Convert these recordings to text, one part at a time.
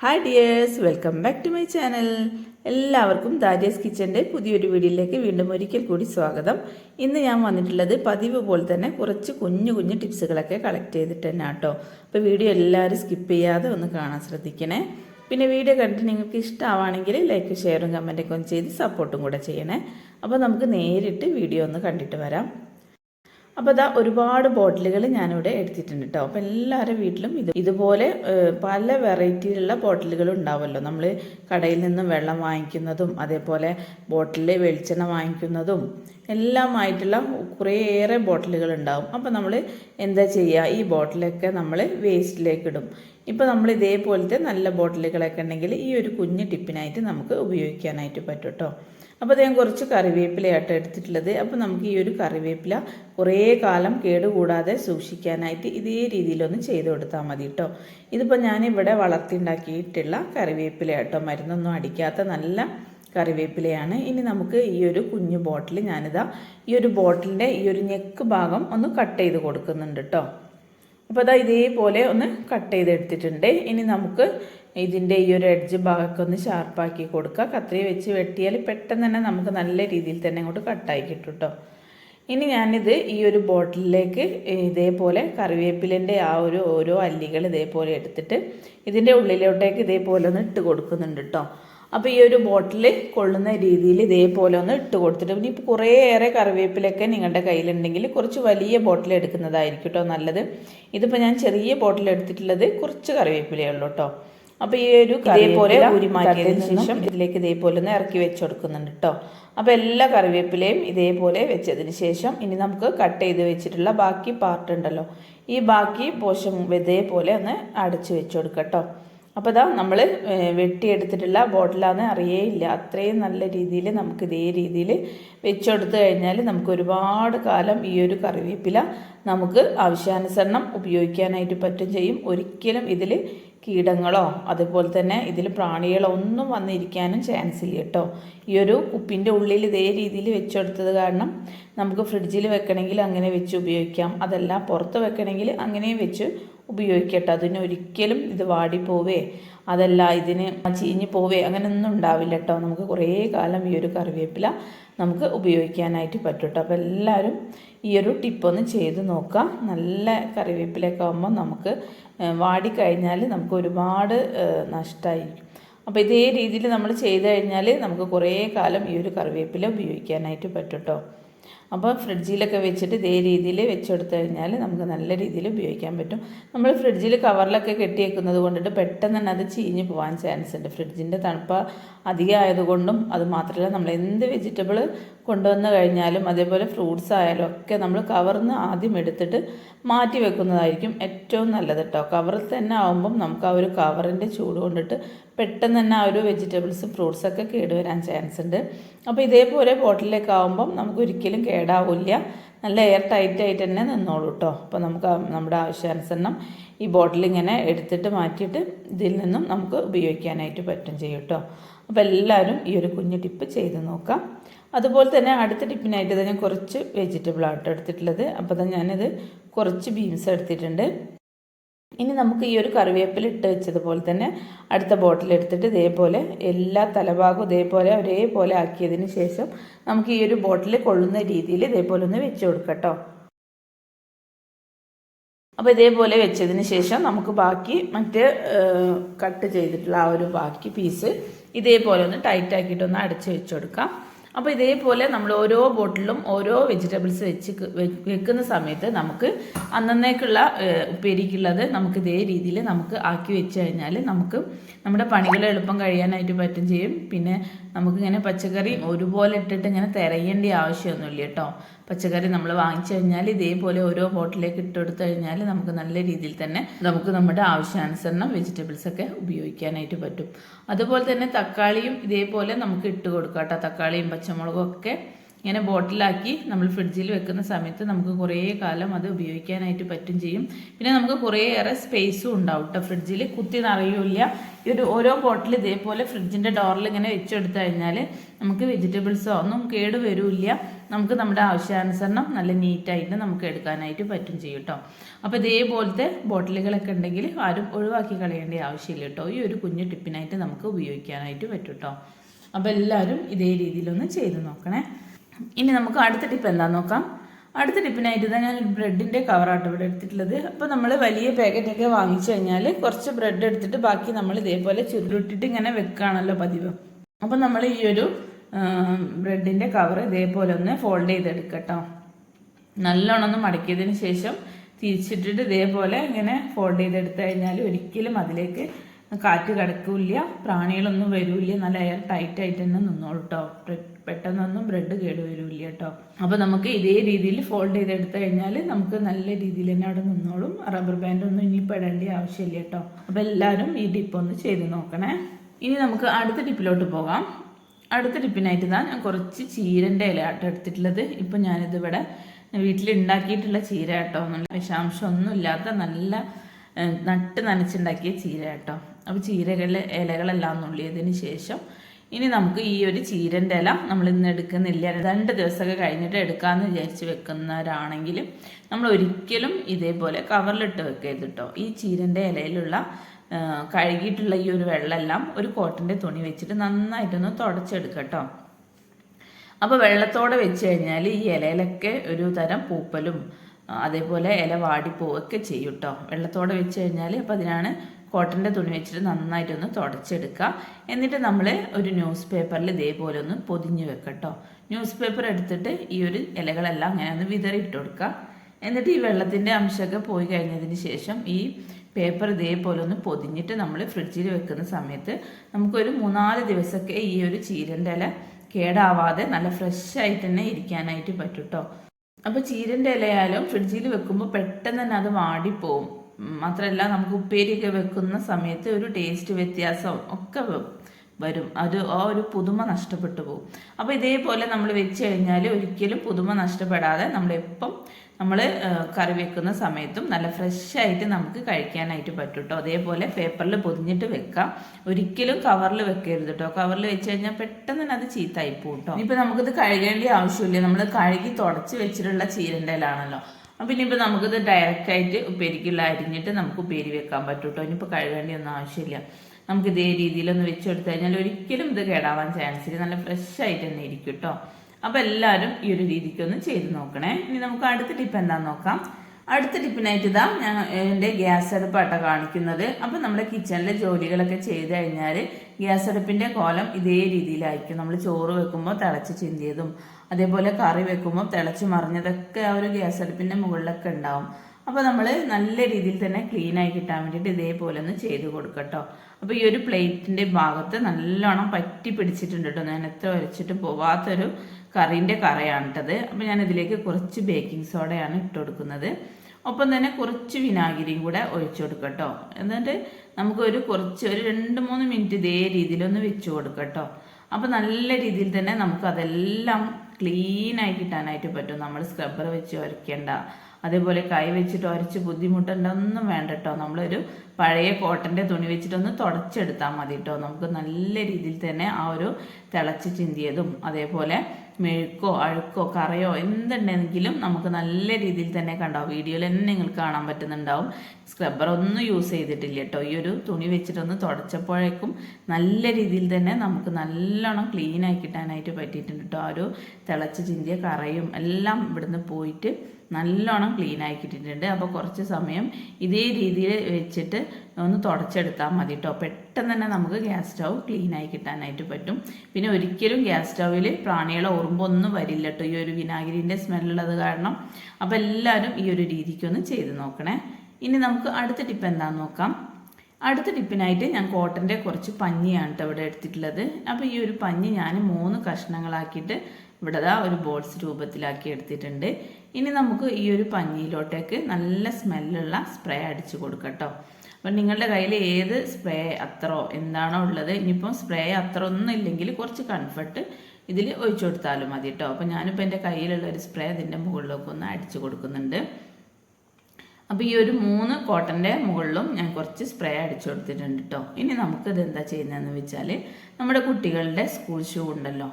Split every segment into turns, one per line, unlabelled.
Hi dears welcome back to my channel എല്ലാവർക്കും Darius കിച്ചന്റെ പുതിയൊരു വീഡിയോയിലേക്ക് വീണ്ടും ഒരിക്കൽ കൂടി സ്വാഗതം. ഇന്ന് ഞാൻ വന്നിട്ടുള്ളത് പതിവ് പോലെ തന്നെ കുറച്ച് കുഞ്ഞു കുഞ്ഞു ടിപ്സുകളൊക്കെ കളക്ട് ചെയ്തിട്ട് തന്നെ കേട്ടോ അപ്പോൾ വീഡിയോ എല്ലാവരും സ്കിപ്പ് ചെയ്യാതെ ഒന്ന് കാണാൻ ശ്രദ്ധിക്കണേ. പിന്നെ വീഡിയോ കണ്ടിട്ട് നിങ്ങൾക്ക് ഇഷ്ടമാണെങ്കിൽ ലൈക്ക് ഷെയറും കമന്റൊക്കെ ഒന്ന് ചെയ്ത് സപ്പോർട്ടും കൂടെ ചെയ്യണേ. അപ്പോൾ നമുക്ക് നേരിട്ട് വീഡിയോ ഒന്ന് കണ്ടിട്ട് വരാം. അപ്പോൾ ഇതാ ഒരുപാട് ബോട്ടിലുകൾ ഞാനിവിടെ എടുത്തിട്ടുണ്ട് കേട്ടോ അപ്പോൾ എല്ലാവരുടെ വീട്ടിലും ഇത് ഇതുപോലെ പല വെറൈറ്റിയിലുള്ള ബോട്ടിലുകൾ ഉണ്ടാവുമല്ലോ നമ്മൾ കടയിൽ നിന്നും വെള്ളം വാങ്ങിക്കുന്നതും അതേപോലെ ബോട്ടിലെ വെളിച്ചെണ്ണ വാങ്ങിക്കുന്നതും എല്ലാമായിട്ടുള്ള കുറേയേറെ ബോട്ടിലുകൾ ഉണ്ടാവും. അപ്പോൾ നമ്മൾ എന്താ ചെയ്യുക ഈ ബോട്ടിലൊക്കെ നമ്മൾ വേസ്റ്റിലേക്ക് ഇടും ഇപ്പോൾ നമ്മൾ ഇതേപോലത്തെ നല്ല ബോട്ടിലുകളൊക്കെ ഉണ്ടെങ്കിൽ ഈ ഒരു കുഞ്ഞ് ടിപ്പിനായിട്ട് നമുക്ക് ഉപയോഗിക്കാനായിട്ട് പറ്റും കേട്ടോ അപ്പോൾ അദ്ദേഹം കുറച്ച് കറിവേപ്പിലയായിട്ട് എടുത്തിട്ടുള്ളത്. അപ്പോൾ നമുക്ക് ഈ ഒരു കറിവേപ്പില കുറേ കാലം കേടുകൂടാതെ സൂക്ഷിക്കാനായിട്ട് ഇതേ രീതിയിലൊന്ന് ചെയ്ത് കൊടുത്താൽ മതി കേട്ടോ ഇതിപ്പോൾ ഞാനിവിടെ വളർത്തിണ്ടാക്കിയിട്ടുള്ള കറിവേപ്പിലയാട്ടോ. മരുന്നൊന്നും അടിക്കാത്ത നല്ല കറിവേപ്പിലയാണ്. ഇനി നമുക്ക് ഈ ഒരു കുഞ്ഞു ബോട്ടിൽ ഞാനിതാ ഈ ഒരു ബോട്ടിലിന്റെ ഈ ഒരു നെക്ക് ഭാഗം ഒന്ന് കട്ട് ചെയ്ത് കൊടുക്കുന്നുണ്ട് കേട്ടോ അപ്പോൾ അതാ ഇതേപോലെ ഒന്ന് കട്ട് ചെയ്തെടുത്തിട്ടുണ്ട്. ഇനി നമുക്ക് ഇതിന്റെ ഈ ഒരു എഡ്ജ് ഭാഗമൊക്കെ ഒന്ന് ഷാർപ്പാക്കി കൊടുക്കുക. കത്രി വെച്ച് വെട്ടിയാൽ പെട്ടെന്ന് തന്നെ നമുക്ക് നല്ല രീതിയിൽ തന്നെ അങ്ങോട്ട് കട്ടായി കിട്ടും കേട്ടോ ഇനി ഞാനിത് ഈ ഒരു ബോട്ടിലേക്ക് ഇതേപോലെ കറിവേപ്പിലിന്റെ ആ ഒരു ഓരോ അല്ലികൾ ഇതേപോലെ എടുത്തിട്ട് ഇതിന്റെ ഉള്ളിലോട്ടേക്ക് ഇതേപോലെ ഒന്ന് ഇട്ട് കൊടുക്കുന്നുണ്ട് കേട്ടോ അപ്പോൾ ഈ ഒരു ബോട്ടിൽ കൊള്ളുന്ന രീതിയിൽ ഇതേപോലെ ഒന്ന് ഇട്ട് കൊടുത്തിട്ട് ഇനി കുറേയേറെ കറിവേപ്പിലൊക്കെ നിങ്ങളുടെ കയ്യിലുണ്ടെങ്കിൽ കുറച്ച് വലിയ ബോട്ടിൽ എടുക്കുന്നതായിരിക്കും കേട്ടോ നല്ലത്. ഇതിപ്പോൾ ഞാൻ ചെറിയ ബോട്ടിൽ എടുത്തിട്ടുള്ളത് കുറച്ച് കറിവേപ്പിലേ ഉള്ളൂ കേട്ടോ അപ്പോൾ ഈ ഒരു ഇതേപോലെ ഊരി മാറ്റിയതിന് ശേഷം ഇതിലേക്ക് ഇതേപോലെ ഒന്ന് ഇറക്കി വെച്ച് കൊടുക്കുന്നുണ്ട് കേട്ടോ അപ്പോൾ എല്ലാ കറിവേപ്പിലയും ഇതേപോലെ വെച്ചതിന് ശേഷം ഇനി നമുക്ക് കട്ട് ചെയ്ത് വെച്ചിട്ടുള്ള ബാക്കി പാർട്ട് ഉണ്ടല്ലോ. ഈ ബാക്കി പോഷൻ ഇതേപോലെ ഒന്ന് അടച്ചു വെച്ച് കൊടുക്കട്ടോ കേട്ടോ അപ്പോൾ ഇതാ നമ്മൾ വെട്ടിയെടുത്തിട്ടുള്ള ബോട്ടിലാന്ന് അറിയേയില്ല. അത്രയും നല്ല രീതിയിൽ നമുക്ക് ഇതേ രീതിയിൽ വെച്ചെടുത്ത് കഴിഞ്ഞാൽ നമുക്ക് ഒരുപാട് കാലം ഈ ഒരു കറിവേപ്പില നമുക്ക് ആവശ്യാനുസരണം ഉപയോഗിക്കാനായിട്ട് പറ്റും ചെയ്യും. ഒരിക്കലും ഇതിൽ കീടങ്ങളോ അതുപോലെ തന്നെ ഇതിൽ പ്രാണികളോ ഒന്നും വന്നിരിക്കാനും ചാൻസ് ഇല്ല കേട്ടോ. ഈ ഒരു ഉപ്പിന്റെ ഉള്ളിൽ ഇതേ രീതിയിൽ വെച്ചെടുത്തത് കാരണം നമുക്ക് ഫ്രിഡ്ജിൽ വെക്കണമെങ്കിൽ അങ്ങനെ വെച്ച് ഉപയോഗിക്കാം. അതല്ല പുറത്ത് വെക്കണമെങ്കിൽ അങ്ങനെയും വെച്ച് ഉപയോഗിക്കട്ടെ. അതിനൊരിക്കലും ഇത് വാടിപ്പോവേ. അതല്ല ഇതിന് ചീഞ്ഞ് പോവേ. അങ്ങനെയൊന്നും ഉണ്ടാവില്ല കേട്ടോ നമുക്ക് കുറേ കാലം ഈ ഒരു കറിവേപ്പില നമുക്ക് ഉപയോഗിക്കാനായിട്ട് പറ്റും കേട്ടോ അപ്പോൾ എല്ലാവരും ഈ ഒരു ടിപ്പൊന്ന് ചെയ്ത് നോക്കുക നല്ല കറിവേപ്പിലൊക്കെ ആകുമ്പോൾ നമുക്ക് വാടിക്കഴിഞ്ഞാൽ നമുക്ക് ഒരുപാട് നഷ്ടമായിരിക്കും അപ്പോൾ ഇതേ രീതിയിൽ നമ്മൾ ചെയ്ത് കഴിഞ്ഞാൽ നമുക്ക് കുറേ കാലം ഈ ഒരു കറിവേപ്പില ഉപയോഗിക്കാനായിട്ട് പറ്റും കേട്ടോ അപ്പോൾ ഫ്രിഡ്ജിലൊക്കെ വെച്ചിട്ട് ഇതേ രീതിയിൽ വെച്ചെടുത്ത് കഴിഞ്ഞാൽ നമുക്ക് നല്ല രീതിയിൽ ഉപയോഗിക്കാൻ പറ്റും. നമ്മൾ ഫ്രിഡ്ജിൽ കവറിലൊക്കെ കെട്ടി വെക്കുന്നത് കൊണ്ടിട്ട് പെട്ടെന്ന് തന്നെ അത് ചീഞ്ഞ് പോകാൻ ചാൻസ് ഉണ്ട്. ഫ്രിഡ്ജിന്റെ തണുപ്പ് അധികം ആയതുകൊണ്ടും അത് മാത്രമല്ല നമ്മൾ എന്ത് വെജിറ്റബിൾ കൊണ്ടുവന്ന് കഴിഞ്ഞാലും അതേപോലെ ഫ്രൂട്ട്സ് ആയാലും ഒക്കെ നമ്മൾ കവറിൽ നിന്ന് ആദ്യം എടുത്തിട്ട് മാറ്റി വെക്കുന്നതായിരിക്കും ഏറ്റവും നല്ലത് കേട്ടോ. കവറിൽ തന്നെ ആകുമ്പം നമുക്ക് ആ ഒരു കവറിന്റെ ചൂട് കൊണ്ടിട്ട് പെട്ടെന്ന് തന്നെ ആ ഒരു വെജിറ്റബിൾസും ഫ്രൂട്ട്സൊക്കെ കേടുവരാൻ ചാൻസ് ഉണ്ട്. അപ്പോൾ ഇതേപോലെ ബോട്ടിലേക്ക് ആകുമ്പം നമുക്ക് ഒരിക്കലും കേടാവില്ല. നല്ല എയർ ടൈറ്റ് ആയിട്ട് തന്നെ നിന്നോളൂ കേട്ടോ അപ്പോൾ നമുക്ക് നമ്മുടെ ആവശ്യാനുസരണം ഈ ബോട്ടിൽ ഇങ്ങനെ എടുത്തിട്ട് മാറ്റിയിട്ട് ഇതിൽ നിന്നും നമുക്ക് ഉപയോഗിക്കാനായിട്ട് പറ്റും ചെയ്യും കേട്ടോ അപ്പോൾ എല്ലാവരും ഈ ഒരു കുഞ്ഞു ടിപ്പ് ചെയ്ത് നോക്കാം. അതുപോലെ തന്നെ അടുത്ത ടിപ്പിനായിട്ട് തന്നെ ഞാൻ കുറച്ച് വെജിറ്റബിൾ ആട്ടോ എടുത്തിട്ടുള്ളത്. അപ്പോൾ തന്നെ ഞാനിത് കുറച്ച് ബീൻസ് എടുത്തിട്ടുണ്ട്. ഇനി നമുക്ക് ഈ ഒരു കറിവേപ്പില ഇട്ട് വെച്ചതുപോലെ തന്നെ അടുത്ത ബോട്ടിൽ എടുത്തിട്ട് ഇതേപോലെ എല്ലാ തലഭാഗവും ഇതേപോലെ ഒരേപോലെ ആക്കിയതിന് ശേഷം നമുക്ക് ഈ ഒരു ബോട്ടിൽ കൊള്ളുന്ന രീതിയിൽ ഇതേപോലെ ഒന്ന് വെച്ച് കൊടുക്കാം കേട്ടോ അപ്പോൾ ഇതേപോലെ വെച്ചതിന് ശേഷം നമുക്ക് ബാക്കി മറ്റ് കട്ട് ചെയ്തിട്ടുള്ള ആ ഒരു ബാക്കി പീസ് ഇതേപോലെ ഒന്ന് ടൈറ്റ് ഒന്ന് അടച്ച് വെച്ച് കൊടുക്കാം. അപ്പോൾ ഇതേപോലെ നമ്മൾ ഓരോ ബോട്ടിലും ഓരോ വെജിറ്റബിൾസ് വെച്ച് വെക്കുന്ന സമയത്ത് നമുക്ക് അന്നേക്കുള്ള ഉപ്പേരിക്കുള്ളത് നമുക്ക് ഇതേ രീതിയിൽ നമുക്ക് ആക്കി വെച്ച് കഴിഞ്ഞാൽ നമുക്ക് നമ്മുടെ പണികൾ എളുപ്പം കഴിയാനായിട്ട് പറ്റും ചെയ്യും. പിന്നെ നമുക്കിങ്ങനെ പച്ചക്കറി ഒരുപോലെ ഇട്ടിട്ട് ഇങ്ങനെ തിരയേണ്ട ആവശ്യമൊന്നുമില്ല കേട്ടോ. പച്ചക്കറി നമ്മൾ വാങ്ങിച്ചു കഴിഞ്ഞാൽ ഇതേപോലെ ഓരോ ബോട്ടിലേക്ക് ഇട്ടെടുത്ത് കഴിഞ്ഞാൽ നമുക്ക് നല്ല രീതിയിൽ തന്നെ നമുക്ക് നമ്മുടെ ആവശ്യാനുസരണം വെജിറ്റബിൾസ് ഒക്കെ ഉപയോഗിക്കാനായിട്ട് പറ്റും. അതുപോലെ തന്നെ തക്കാളിയും ഇതേപോലെ നമുക്ക് ഇട്ട് കൊടുക്കാം കേട്ടോ. തക്കാളിയും പച്ചമുളകും ഒക്കെ ഇങ്ങനെ ബോട്ടിലാക്കി നമ്മൾ ഫ്രിഡ്ജിൽ വെക്കുന്ന സമയത്ത് നമുക്ക് കുറേ കാലം അത് ഉപയോഗിക്കാനായിട്ട് പറ്റും ചെയ്യും. പിന്നെ നമുക്ക് കുറേയേറെ സ്പേസും ഉണ്ടാവും കേട്ടോ ഫ്രിഡ്ജിൽ കുത്തി നിറയില്ല. ഈ ഒരു ഓരോ ബോട്ടിൽ ഇതേപോലെ ഫ്രിഡ്ജിന്റെ ഡോറിൽ ഇങ്ങനെ വെച്ചെടുത്തു കഴിഞ്ഞാൽ നമുക്ക് വെജിറ്റബിൾസോ ഒന്നും കേട് വരില്ല. നമുക്ക് നമ്മുടെ ആവശ്യാനുസരണം നല്ല നീറ്റായിട്ട് നമുക്ക് എടുക്കാനായിട്ട് പറ്റും ചെയ്യും കേട്ടോ അപ്പോൾ ഇതേപോലത്തെ ബോട്ടിലുകളൊക്കെ ഉണ്ടെങ്കിൽ ആരും ഒഴിവാക്കി കളയേണ്ട ആവശ്യമില്ല കേട്ടോ ഈ ഒരു കുഞ്ഞു ടിപ്പിനായിട്ട് നമുക്ക് ഉപയോഗിക്കാനായിട്ട് പറ്റും കേട്ടോ അപ്പോൾ എല്ലാവരും ഇതേ രീതിയിലൊന്ന് ചെയ്ത് നോക്കണേ. ഇനി നമുക്ക് അടുത്ത ടിപ്പ് എന്താ നോക്കാം. അടുത്ത ടിപ്പിനായിട്ട് തന്നെ ഞാൻ ബ്രെഡിന്റെ കവറാട്ടോ ഇവിടെ എടുത്തിട്ടുള്ളത്. അപ്പോൾ നമ്മൾ വലിയ പാക്കറ്റൊക്കെ വാങ്ങിച്ചു കഴിഞ്ഞാൽ കുറച്ച് ബ്രെഡ് എടുത്തിട്ട് ബാക്കി നമ്മൾ ഇതേപോലെ ചുരുട്ടിട്ട് ഇങ്ങനെ വെക്കുകയാണല്ലോ പതിവ്. അപ്പോൾ നമ്മൾ ഈ ഒരു ബ്രെഡിന്റെ കവർ ഇതേപോലെ ഒന്ന് ഫോൾഡ് ചെയ്തെടുക്കട്ടോ. നല്ലോണം ഒന്ന് മടക്കിയതിന് ശേഷം തിരിച്ചിട്ടിട്ട് ഇതേപോലെ ഇങ്ങനെ ഫോൾഡ് ചെയ്തെടുത്തു കഴിഞ്ഞാൽ ഒരിക്കലും അതിലേക്ക് കാറ്റ് കിടക്കില്ല പ്രാണികളൊന്നും വരില്ല നല്ല എയർ ടൈറ്റ് ആയിട്ട് തന്നെ നിന്നോളൂ കേട്ടോ പെട്ടെന്നൊന്നും ബ്രെഡ് കേട് വരില്ല കേട്ടോ അപ്പോൾ നമുക്ക് ഇതേ രീതിയിൽ ഫോൾഡ് ചെയ്തെടുത്ത് കഴിഞ്ഞാൽ നമുക്ക് നല്ല രീതിയിൽ തന്നെ അവിടെ നിന്നോളും. റബ്ബർ ബാൻഡ് ഒന്നും ഇനി പെടേണ്ട ആവശ്യമില്ല കേട്ടോ അപ്പോൾ എല്ലാവരും ഈ ടിപ്പ് ഒന്ന് ചെയ്ത് നോക്കണേ. ഇനി നമുക്ക് അടുത്ത ടിപ്പിലോട്ട് പോകാം. അടുത്ത ടിപ്പിനായിട്ട് ഞാൻ കുറച്ച് ചീരന്റെ ഇല ആട്ടോ എടുത്തിട്ടുള്ളത്. ഇപ്പം ഞാനിതിവിടെ വീട്ടിൽ ഉണ്ടാക്കിയിട്ടുള്ള ചീര കേട്ടോ നല്ല വിഷാംശമൊന്നും ഇല്ലാത്ത നല്ല നട്ട് നനച്ചുണ്ടാക്കിയ ചീര കേട്ടോ അപ്പോൾ ചീരകളിലെ ഇലകളെല്ലാം നുള്ളിയതിന് ശേഷം ഇനി നമുക്ക് ഈ ഒരു ചീരന്റെ ഇല നമ്മൾ ഇന്ന് എടുക്കുന്നില്ല. രണ്ട് ദിവസമൊക്കെ കഴിഞ്ഞിട്ട് എടുക്കാമെന്ന് വിചാരിച്ച് വെക്കുന്നവരാണെങ്കിൽ നമ്മൾ ഒരിക്കലും ഇതേപോലെ കവറിലിട്ട് വെക്കരുത് കേട്ടോ ഈ ചീരന്റെ ഇലയിലുള്ള കഴുകിയിട്ടുള്ള ഈ ഒരു വെള്ളമെല്ലാം ഒരു കോട്ടന്റെ തുണി വെച്ചിട്ട് നന്നായിട്ടൊന്ന് തുടച്ചെടുക്കുക കേട്ടോ അപ്പോൾ വെള്ളത്തോടെ വെച്ച് കഴിഞ്ഞാൽ ഈ ഇലയിലൊക്കെ ഒരു തരം പൂപ്പലും അതേപോലെ ഇല വാടിപ്പോവൊക്കെ ചെയ്യും കേട്ടോ വെള്ളത്തോടെ വെച്ച് കഴിഞ്ഞാൽ അപ്പോൾ അതിനാണ് കോട്ടന്റെ തുണി വെച്ചിട്ട് നന്നായിട്ടൊന്ന് തുടച്ചെടുക്കുക. എന്നിട്ട് നമ്മൾ ഒരു ന്യൂസ് പേപ്പറിൽ ഇതേപോലെ ഒന്ന് പൊതിഞ്ഞ് വെക്കട്ടോ ന്യൂസ് പേപ്പർ എടുത്തിട്ട് ഈ ഒരു ഇലകളെല്ലാം അങ്ങനെ ഒന്ന് വിതറിയിട്ട് കൊടുക്കുക എന്നിട്ട് ഈ വെള്ളത്തിന്റെ അംശമൊക്കെ പോയി കഴിഞ്ഞതിന് ശേഷം ഈ പേപ്പർ ഇതേപോലെ ഒന്ന് പൊതിഞ്ഞിട്ട് നമ്മൾ ഫ്രിഡ്ജിൽ വെക്കുന്ന സമയത്ത് നമുക്കൊരു മൂന്നാൽ ദിവസമൊക്കെ ഈ ഒരു ചീരന്റെ ഇല കേടാവാതെ നല്ല ഫ്രഷ് ആയിട്ട് തന്നെ ഇരിക്കാനായിട്ട് പറ്റും കേട്ടോ അപ്പോൾ ചീരന്റെ ഇലയാലും ഫ്രിഡ്ജിൽ വെക്കുമ്പോൾ പെട്ടെന്ന് തന്നെ അത് വാടിപ്പോവും. മാത്രമല്ല നമുക്ക് ഉപ്പേരിയൊക്കെ വെക്കുന്ന സമയത്ത് ഒരു ടേസ്റ്റ് വ്യത്യാസം ഒക്കെ വരും. അത് ആ ഒരു പുതുമ നഷ്ടപ്പെട്ടു പോകും. അപ്പോൾ ഇതേപോലെ നമ്മൾ വെച്ച് കഴിഞ്ഞാൽ ഒരിക്കലും പുതുമ നഷ്ടപ്പെടാതെ നമ്മളെപ്പം നമ്മൾ കറി വെക്കുന്ന സമയത്തും നല്ല ഫ്രഷ് ആയിട്ട് നമുക്ക് കഴിക്കാനായിട്ട് പറ്റും കേട്ടോ അതേപോലെ പേപ്പറിൽ പൊതിഞ്ഞിട്ട് വെക്കാം. ഒരിക്കലും കവറിൽ വെക്കരുത് കേട്ടോ കവറിൽ വെച്ച് കഴിഞ്ഞാൽ പെട്ടെന്ന് തന്നെ അത് ചീത്തായി പോകും ഇനിയിപ്പോൾ നമുക്കിത് കഴുകേണ്ട ആവശ്യമില്ല. നമ്മൾ കഴുകി തുടച്ച് വെച്ചിട്ടുള്ള ചീരന്റെ അപ്പം ഇനിയിപ്പോൾ നമുക്കിത് ഡയറക്റ്റായിട്ട് ഉപ്പേരിക്കുള്ള അരിഞ്ഞിട്ട് നമുക്ക് ഉപ്പേരി വെക്കാൻ പറ്റും കേട്ടോ ഇനിയിപ്പോൾ കഴുകേണ്ടി ഒന്നും ആവശ്യമില്ല. നമുക്ക് ഇതേ രീതിയിലൊന്ന് വെച്ചെടുത്ത് കഴിഞ്ഞാൽ ഒരിക്കലും ഇത് കേടാവാൻ ചാൻസ് ഇല്ല. നല്ല ഫ്രഷ് ആയിട്ട് തന്നെ ഇരിക്കും കേട്ടോ അപ്പോൾ എല്ലാവരും ഈ ഒരു രീതിക്കൊന്ന് ചെയ്ത് നോക്കണേ. ഇനി നമുക്ക് അടുത്ത ടിപ്പ് എന്താണെന്ന് നോക്കാം. അടുത്ത ടിപ്പിനായിട്ട് ഇതാ ഞാൻ എന്റെ ഗ്യാസ് അടുപ്പാട്ട കാണിക്കുന്നത്. അപ്പം നമ്മുടെ കിച്ചണിലെ ജോലികളൊക്കെ ചെയ്ത് കഴിഞ്ഞാൽ ഗ്യാസ് അടുപ്പിന്റെ കോലം ഇതേ രീതിയിലായിരിക്കും. നമ്മൾ ചോറ് വെക്കുമ്പോൾ തിളച്ച് ചിന്തിയതും അതേപോലെ കറി വെക്കുമ്പോൾ തിളച്ച് മറിഞ്ഞതൊക്കെ ആ ഒരു ഗ്യാസ് അടുപ്പിന്റെ മുകളിലൊക്കെ ഉണ്ടാവും. അപ്പോൾ നമ്മൾ നല്ല രീതിയിൽ തന്നെ ക്ലീൻ ആയി കിട്ടാൻ വേണ്ടിയിട്ട് ഇതേപോലെ ഒന്ന് ചെയ്ത് കൊടുക്കട്ടോ. അപ്പോൾ ഈ ഒരു പ്ലേറ്റിന്റെ ഭാഗത്ത് നല്ലോണം പറ്റി പിടിച്ചിട്ടുണ്ട് കേട്ടോ. ഞാൻ എത്ര വരച്ചിട്ട് പോവാത്തൊരു കറീന്റെ കറയാണ് ഇട്ടത് അപ്പോൾ ഞാൻ ഇതിലേക്ക് കുറച്ച് ബേക്കിംഗ് സോഡയാണ് ഇട്ട് കൊടുക്കുന്നത്. ഒപ്പം തന്നെ കുറച്ച് വിനാഗിരിയും കൂടെ ഒഴിച്ചു കൊടുക്കട്ടോ എന്നിട്ട് നമുക്കൊരു കുറച്ച് ഒരു രണ്ട് മൂന്ന് മിനിറ്റ് ഇതേ രീതിയിലൊന്ന് വെച്ച് കൊടുക്കട്ടോ അപ്പോൾ നല്ല രീതിയിൽ തന്നെ നമുക്ക് അതെല്ലാം ക്ലീൻ ക്ലീനായി കിട്ടാനായിട്ട് പറ്റും. നമ്മൾ സ്ക്രബ്ബർ വെച്ച് ഉരയ്ക്കേണ്ട അതേപോലെ കൈ വെച്ചിട്ട് ഉരച്ച് ബുദ്ധിമുട്ടേണ്ട ഒന്നും വേണ്ട കേട്ടോ നമ്മളൊരു പഴയ കോട്ടന്റെ തുണി വെച്ചിട്ടൊന്ന് തുടച്ചെടുത്താൽ മതി കേട്ടോ നമുക്ക് നല്ല രീതിയിൽ തന്നെ ആ ഒരു തിളച്ച് ചിന്തിയതും അതേപോലെ മെഴുക്കോ അഴുക്കോ കറയോ എന്തുണ്ടെങ്കിലും നമുക്ക് നല്ല രീതിയിൽ തന്നെ കണ്ടോ വീഡിയോയിൽ തന്നെ നിങ്ങൾക്ക് കാണാൻ പറ്റുന്നുണ്ടാവും. സ്ക്രബ്ബർ ഒന്നും യൂസ് ചെയ്തിട്ടില്ല കേട്ടോ. ഈ ഒരു തുണി വെച്ചിട്ടൊന്ന് തുടച്ചപ്പോഴേക്കും നല്ല രീതിയിൽ തന്നെ നമുക്ക് നല്ലോണം ക്ലീൻ കിട്ടാനായിട്ട് പറ്റിയിട്ടുണ്ട് കേട്ടോ. ആ ഒരു തിളച്ച് ചിന്തിയ കറയും എല്ലാം ഇവിടുന്ന് പോയിട്ട് നല്ലോണം ക്ലീൻ ആക്കിയിട്ടുണ്ട് അപ്പോൾ കുറച്ച് സമയം ഇതേ രീതിയിൽ വെച്ചിട്ട് ഒന്ന് തുടച്ചെടുത്താൽ മതി കേട്ടോ പെട്ടെന്ന് തന്നെ നമുക്ക് ഗ്യാസ് സ്റ്റൗ ക്ലീൻ ആയി കിട്ടാനായിട്ട് പറ്റും. പിന്നെ ഒരിക്കലും ഗ്യാസ് സ്റ്റൗവിൽ പ്രാണികളെ ഉറുമ്പൊന്നും വരില്ല കേട്ടോ ഈ ഒരു വിനാഗിരിന്റെ സ്മെല്ലുള്ളത് കാരണം. അപ്പോൾ എല്ലാവരും ഈ ഒരു രീതിക്കൊന്ന് ചെയ്ത് നോക്കണേ. ഇനി നമുക്ക് അടുത്ത ടിപ്പ് എന്താണെന്ന് നോക്കാം. അടുത്ത ടിപ്പിനായിട്ട് ഞാൻ കോട്ടന്റെ കുറച്ച് പഞ്ഞിയാണ് കേട്ടോ ഇവിടെ എടുത്തിട്ടുള്ളത്. അപ്പോൾ ഈ ഒരു പഞ്ഞി ഞാൻ മൂന്ന് കഷ്ണങ്ങളാക്കിയിട്ട് ഇവിടെ ദാ ഒരു ബോൾസ് രൂപത്തിലാക്കി എടുത്തിട്ടുണ്ട്. ഇനി നമുക്ക് ഈ ഒരു പഞ്ഞിയിലോട്ടേക്ക് നല്ല സ്മെല്ലുള്ള സ്പ്രേ അടിച്ചു കൊടുക്കട്ടോ. അപ്പം നിങ്ങളുടെ കയ്യിൽ ഏത് സ്പ്രേ അത്രോ എന്താണോ ഉള്ളത് ഇനിയിപ്പം സ്പ്രേ അത്ര ഒന്നും ഇല്ലെങ്കിൽ കുറച്ച് കംഫർട്ട് ഇതിൽ ഒഴിച്ചു കൊടുത്താലും മതി കേട്ടോ അപ്പം ഞാനിപ്പോൾ എന്റെ കയ്യിലുള്ള ഒരു സ്പ്രേ അതിന്റെ മുകളിലേക്ക് ഒന്ന് അടിച്ചു കൊടുക്കുന്നുണ്ട്. അപ്പോൾ ഈ ഒരു മൂന്ന് കോട്ടന്റെ മുകളിലും ഞാൻ കുറച്ച് സ്പ്രേ അടിച്ചു കൊടുത്തിട്ടുണ്ട് കേട്ടോ ഇനി നമുക്കിത് എന്താ ചെയ്യുന്നതെന്ന് വെച്ചാൽ നമ്മുടെ കുട്ടികളുടെ സ്കൂൾ ഷൂ ഉണ്ടല്ലോ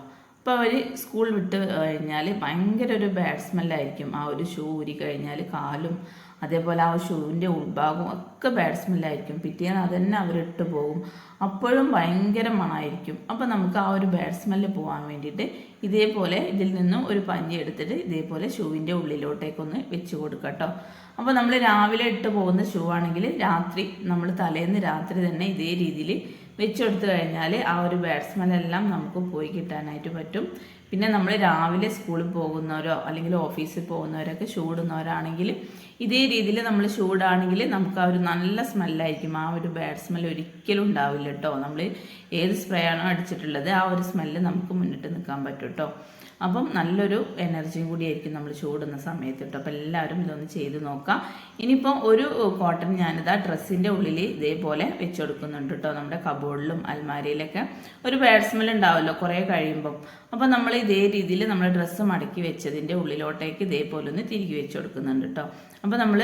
അപ്പോൾ അവർ സ്കൂൾ വിട്ട് കഴിഞ്ഞാൽ ഭയങ്കര ഒരു ബാഡ് സ്മെല്ലായിരിക്കും ആ ഒരു ഷൂ ഊരി കഴിഞ്ഞാൽ കാലും അതേപോലെ ആ ഷൂവിന്റെ ഉൾഭാഗവും ഒക്കെ ബാഡ് സ്മെല്ലായിരിക്കും പിറ്റേന്ന് അതന്നെ അവരിട്ട് പോകും. അപ്പോഴും ഭയങ്കര മണമായിരിക്കും അപ്പോൾ നമുക്ക് ആ ഒരു ബാഡ് സ്മെല്ല് പോകാൻ വേണ്ടിയിട്ട് ഇതേപോലെ ഇതിൽ നിന്നും ഒരു പഞ്ഞി എടുത്തിട്ട് ഇതേപോലെ ഷൂവിന്റെ ഉള്ളിലോട്ടേക്കൊന്ന് വെച്ച് കൊടുക്കുക കേട്ടോ അപ്പോൾ നമ്മൾ രാവിലെ ഇട്ട് പോകുന്ന ഷൂ ആണെങ്കിൽ രാത്രി നമ്മൾ തലേന്ന് രാത്രി തന്നെ ഇതേ രീതിയിൽ വെച്ചെടുത്ത് കഴിഞ്ഞാൽ ആ ഒരു ബാറ്റ്സ്മാൻ എല്ലാം നമുക്ക് പോയി കിട്ടാനായിട്ട് പറ്റും. പിന്നെ നമ്മൾ രാവിലെ സ്കൂളിൽ പോകുന്നവരോ അല്ലെങ്കിൽ ഓഫീസിൽ പോകുന്നവരൊക്കെ ചൂടുന്നവരാണെങ്കിൽ ഇതേ രീതിയിൽ നമ്മൾ ചൂടാണെങ്കിൽ നമുക്ക് ആ ഒരു നല്ല സ്മെല്ലായിരിക്കും ആ ഒരു ബാഡ് സ്മെൽ ഒരിക്കലും ഉണ്ടാവില്ല കേട്ടോ നമ്മൾ ഏത് സ്പ്രേ ആണോ അടിച്ചിട്ടുള്ളത് ആ ഒരു സ്മെല്ല് നമുക്ക് മുന്നിട്ട് നിൽക്കാൻ പറ്റും കേട്ടോ അപ്പം നല്ലൊരു എനർജിയും കൂടിയായിരിക്കും നമ്മൾ ചൂടുന്ന സമയത്ത് കേട്ടോ. അപ്പോൾ എല്ലാവരും ഇതൊന്ന് ചെയ്ത് നോക്കാം. ഇനിയിപ്പം ഒരു കോട്ടൺ ഞാനിതാ ഡ്രസ്സിന്റെ ഉള്ളിൽ ഇതേപോലെ വെച്ച് കൊടുക്കുന്നുണ്ട് കേട്ടോ. നമ്മുടെ കബോർഡിലും അൽമാരിയിലൊക്കെ ഒരു ബാഡ് സ്മെൽ ഉണ്ടാവുമല്ലോ കുറേ കഴിയുമ്പം. അപ്പോൾ നമ്മൾ ഇതേ രീതിയിൽ നമ്മൾ ഡ്രസ്സ് മടക്കി വെച്ചതിന്റെ ഉള്ളിലോട്ടേക്ക് ഇതേപോലെ ഒന്ന് തിരികെ വെച്ച് കൊടുക്കുന്നുണ്ട് കേട്ടോ. അപ്പോൾ നമ്മൾ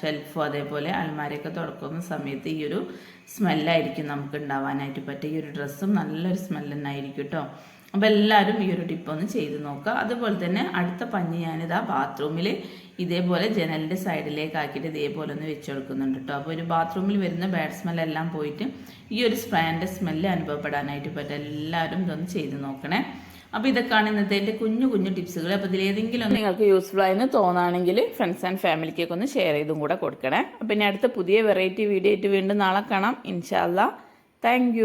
ഷെൽഫോ അതേപോലെ അൽമാരയൊക്കെ തുറക്കുന്ന സമയത്ത് ഈ ഒരു സ്മെല്ലായിരിക്കും നമുക്ക് ഉണ്ടാവാനായിട്ട് പറ്റുക ഈ ഒരു ഡ്രസ്സും നല്ലൊരു സ്മെല്ല് കേട്ടോ. അപ്പോൾ എല്ലാവരും ഈ ഒരു ടിപ്പ് ഒന്ന് ചെയ്ത് നോക്കുക. അതുപോലെ തന്നെ അടുത്ത പഞ്ഞി ഞാനിതാ ബാത്റൂമിൽ ഇതേപോലെ ജനലിന്റെ സൈഡിലേക്ക് ആക്കിയിട്ട് ഇതേപോലെ ഒന്ന് വെച്ച് കൊടുക്കുന്നുണ്ട് കേട്ടോ അപ്പോൾ ഒരു ബാത്റൂമിൽ വരുന്ന ബാഡ് സ്മെല്ലെല്ലാം പോയിട്ട് ഈ ഒരു സ്പ്രാന്റെ സ്മെല്ല് അനുഭവപ്പെടാനായിട്ട് പറ്റും എല്ലാവരും ഇതൊന്ന് ചെയ്ത് നോക്കണേ. അപ്പോൾ ഇതൊക്കെയാണ് ഇന്നത്തെ എന്റെ കുഞ്ഞു കുഞ്ഞു ടിപ്സുകൾ അപ്പോൾ ഇതിലേതെങ്കിലും ഒന്ന് നിങ്ങൾക്ക് യൂസ്ഫുൾ ആയെന്ന് തോന്നുകയാണെങ്കിൽ ഫ്രണ്ട്സ് ആൻഡ് ഫാമിലിക്കൊക്കെ ഒന്ന് ഷെയർ ചെയ്തും കൂടെ കൊടുക്കണേ. അപ്പോൾ ഇനി അടുത്ത പുതിയ വെറൈറ്റി വീഡിയോ ആയിട്ട് വീണ്ടും നാളെ കാണാം. ഇൻഷാല്ല താങ്ക്